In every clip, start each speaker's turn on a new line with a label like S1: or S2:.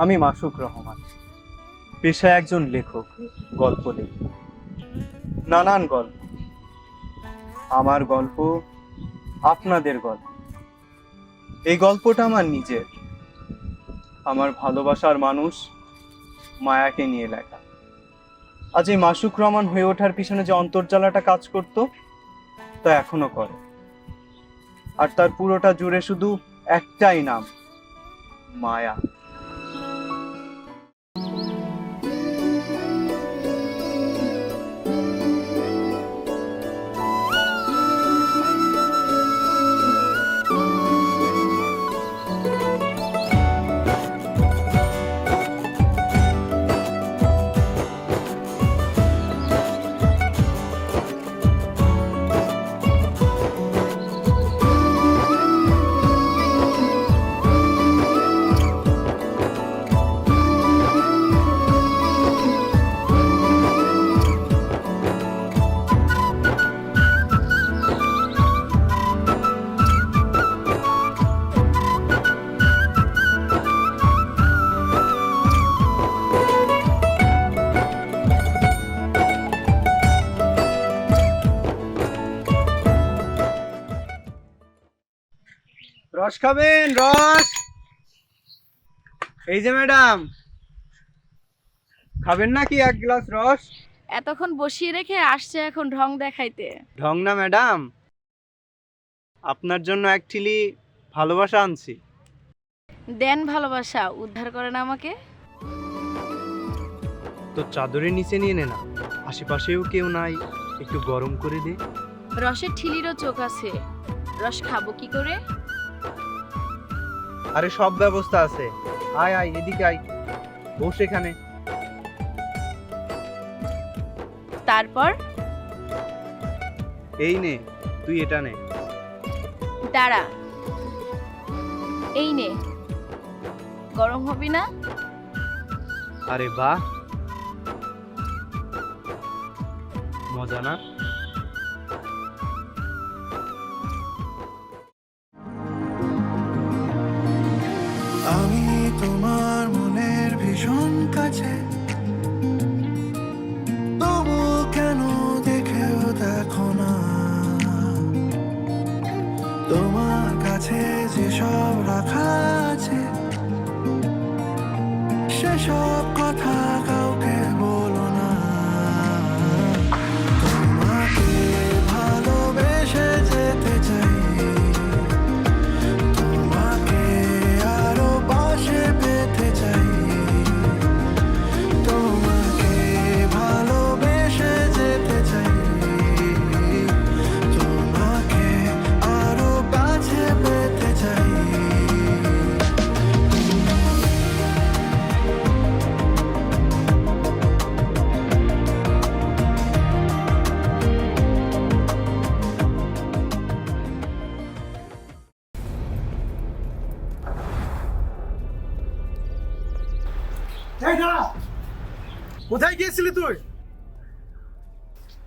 S1: আমি মাসুক রহমান। পেশায় একজন লেখক, গল্প লেখি নানান গল্প। আমার গল্প, আপনাদের গল্প। এই গল্পটা আমার নিজের। আমার ভালোবাসার মানুষ মায়াকে নিয়ে লেখা। আজ এই মাসুক রহমান হয়ে ওঠার পিছনে যে অন্তর্জালাটা কাজ করত, তা এখনও করে। আর তার পুরোটা জুড়ে শুধু একটাই নাম, মায়া। রস খাবেন রস। এই যে ম্যাডাম খাবেন নাকি এক গ্লাস রস?
S2: এতক্ষণ বসিয়ে রেখে আসছে এখন ঢং দেখাইতে।
S1: ঢং না ম্যাডাম। আপনার জন্য এক ঠিলি ভালোবাসা আনছি।
S2: দেন ভালোবাসা উদ্ধার করেন আমাকে।
S1: তো চাদরের নিচে নিয়ে নে না আশেপাশেও কেউ নাই একটু গরম করে দে।
S2: রসের ঠিলিরও চোখ আছে রস খাব কি করে?
S1: আরে সব ব্যবস্থা আছে। আয় আয় এদিকে আয়। বস এখানে।
S2: তারপর?
S1: এই নে তুই এটা নে।
S2: দাঁড়া। এই নে। গরম হবি না?
S1: আরে বাহ। মজা না?
S3: তোমার কাছে যেসব রাখা আছে সেসব
S4: গিয়েছিলি তুই?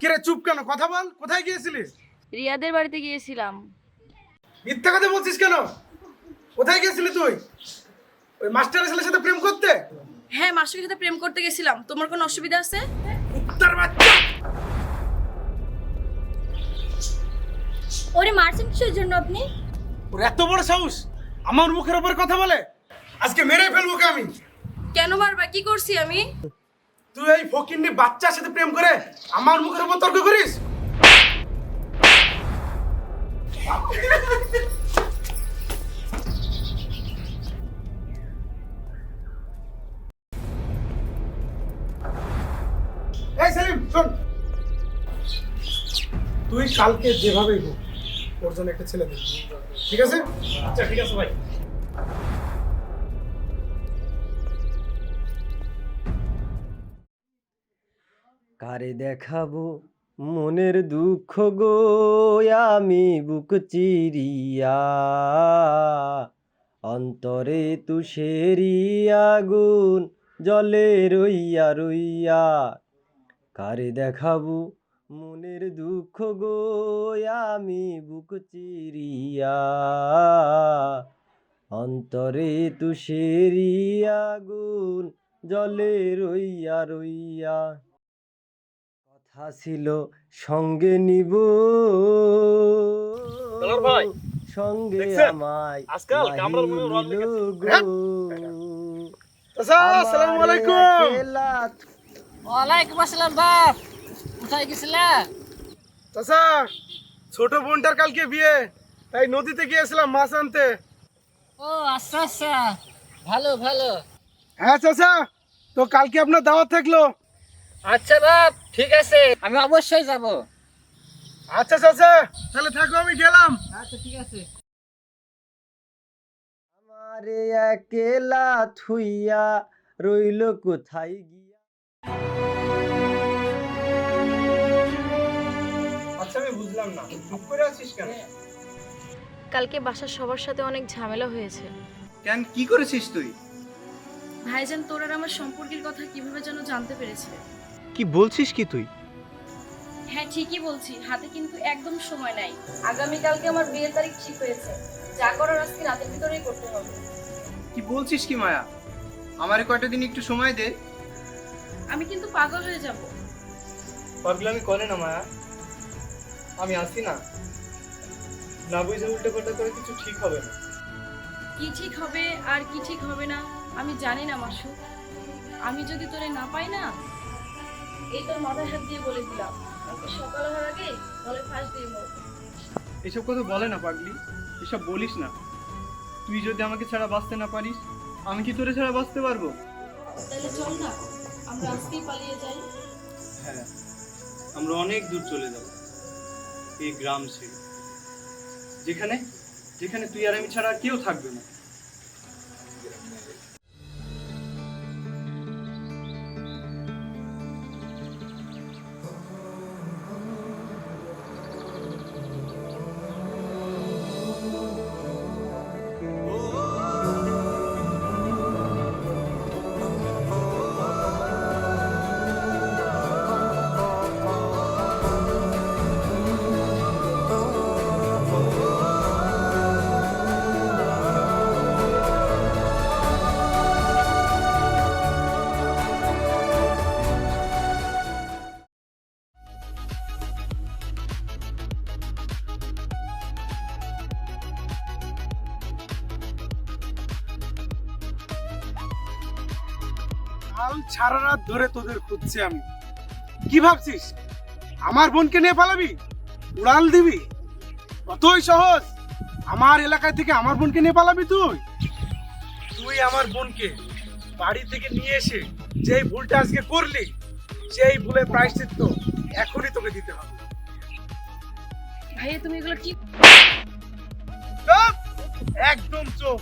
S4: কিরে চুপ কেন? কথা বল কোথায় গিয়েছিলি?
S2: রিয়াদের বাড়িতে গিয়েছিলাম।
S4: মিথ্যা কথা বলছিস কেন? কোথায় গিয়েছিলি তুই? ওই মাস্টারের ছেলের সাথে প্রেম করতে?
S2: হ্যাঁ মাসুকের সাথে প্রেম করতে গেছিলাম। তোমার কোনো অসুবিধা আছে?
S4: তার বাচ্চা!
S5: ওরে মারছেন কিসের জন্য আপনি?
S4: ওর এত বড় সাহস আমার মুখের উপর কথা বলে? আজকে মেরে ফেলব কে আমি।
S2: কেন মারবা? কি করছি আমি?
S4: তুই এই ফকিন্নি বাচ্চার সাথে প্রেম করে আমার মুখের উপর তর্ক করিস? তুই কালকে যেভাবেই হোক, ওর জন্য একটা ছেলে দেখবি ঠিক আছে? আচ্ছা ঠিক আছে ভাই।
S6: কারে দেখাবো মনের দুঃখ গো, আমি বুক চিরিয়া। অন্তরে তুষেরি আগুন, জলে রইয়া রইয়া। কারে দেখাবো মনের দুঃখ গো, আমি বুক চিরিয়া। অন্তরে তুষেরি আগুন, জলে রইয়া রইয়া। ছিল সঙ্গে নিব। সঙ্গে? আমায়
S7: আজকাল কামরার মনে রং
S6: নাহি
S7: লেগেছে।
S6: নিল গো।
S4: চাচা আসসালামু আলাইকুম।
S8: ওয়ালাইকুম আসসালাম বাপ। কোথায় গেছিলা?
S4: চাচা ছোট বোনটার কালকে বিয়ে তাই নদীতে গিয়েছিলাম মাছ আনতে।
S8: ও আচ্ছা আচ্ছা। ভালো ভালো।
S4: হ্যাঁ চাচা তো কালকে আপনার দাওয়াত থাকল।
S8: আচ্ছা বাপ ঠিক আছে। আমি অবশ্যই যাব।
S4: আচ্ছা চাচা তাহলে থাকো আমি গেলাম।
S8: আচ্ছা ঠিক আছে।
S6: আমারে একলা থুইয়া রইল কোথায় গিয়া?
S1: আচ্ছা আমি বুঝলাম না। চুপ করে আছিস কেন?
S9: কালকে বাসার সবার সাথে অনেক ঝামেলা হয়েছে।
S1: কেন কি করেছিস তুই?
S9: ভাইজান তোর আর আমার সম্পর্কের কথা কীভাবে যেন জানতে পেরেছে?
S1: কি বলছিস কি তুই?
S2: হ্যাঁ ঠিকই বলছি। হাতে কিন্তু একদম সময় নাই। আগামীকালকে আমার বিয়ের তারিখ ঠিক হয়েছে। যা করার আজকে রাতের ভিতরেই করতে হবে।
S1: কি বলছিস কি মায়া? আমারে কয়টা দিন একটু সময় দে।
S2: আমি কিন্তু পাগল হয়ে যাব।
S1: পাগলামি করে না মায়া। আমি আসি না। না বুঝে উল্টো পাল্টা করে কিছু ঠিক হবে না।
S2: কি ঠিক হবে আর কি ঠিক হবে না আমি জানি না মাসু। আমি যদি তোরে না পাই না এই তোর মাথায় হাত দিয়ে বলে দিলাম। কালকে সকাল হওয়ার আগে গলে ফাঁস দিয়ে মরবো
S1: এসব কথা বলে না পাগলি এসব বলিস না। তুই যদি আমাকে ছাড়া বাঁচতে না পারিস আমি কি তোরে ছাড়া বাঁচতে পারব?
S2: তাহলে চল না আমরা আজকেই পালিয়ে যাই।
S1: হ্যাঁ আমরা অনেক দূর চলে যাব এই গ্রাম ছেড়ে। যেখানে যেখানে তুই আর আমি ছাড়া কেউ থাকবে না।
S4: সারা রাত ধরে তোদের খুঁজছি আমি। কি ভাবছিস? আমার বোনকে নিয়ে পালাবি? উড়াল দিবি? কতই সহজ। আমার এলাকায় থেকে আমার বোনকে নিয়ে পালাবি তুই? তুই আমার বোনকে বাড়ি থেকে নিয়ে এসে যেই ভুলটা আজকে করলি সেই ভুলের প্রায়শ্চিত্ত এখনই তোকে দিতে হবে।
S2: ভাইয়া তুমি এগুলো কি
S4: একদম চুপ।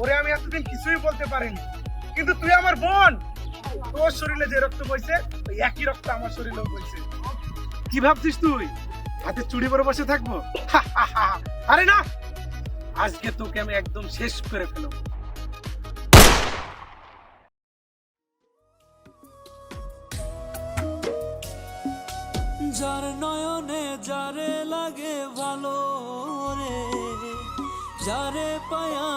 S4: ওরে আমি এতদিন কিছুই বলতে পারিনি। কিন্তু তুই আমার বোন। তোর শরীরে যে রক্ত বইছে, ওই একই রক্ত আমার শরীরেও বইছে। কি ভাবছিস তুই? হাতে চুড়ি পরে বসে থাকব? আরে না! আজকে তোকে আমি একদম শেষ করে ফেলব।
S10: যার নয়নে যারে লাগে ভালো রে, যারে পায়া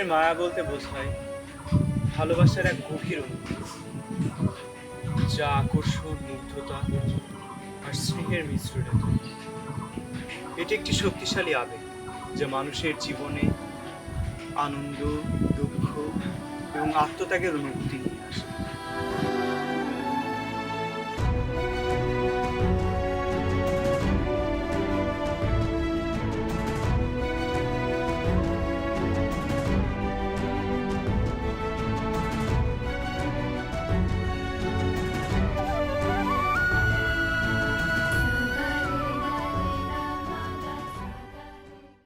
S10: প্রেমের মায়া
S1: বলতে বোঝায় ভালোবাসার এক গভীর যা আকর্ষণ, মুগ্ধতা আর স্নেহের মিশ্রণে এটি একটি শক্তিশালী আবেগ যা মানুষের জীবনে আনন্দ, দুঃখ এবং আত্মত্যাগের অনুভূতি নিয়ে আসে।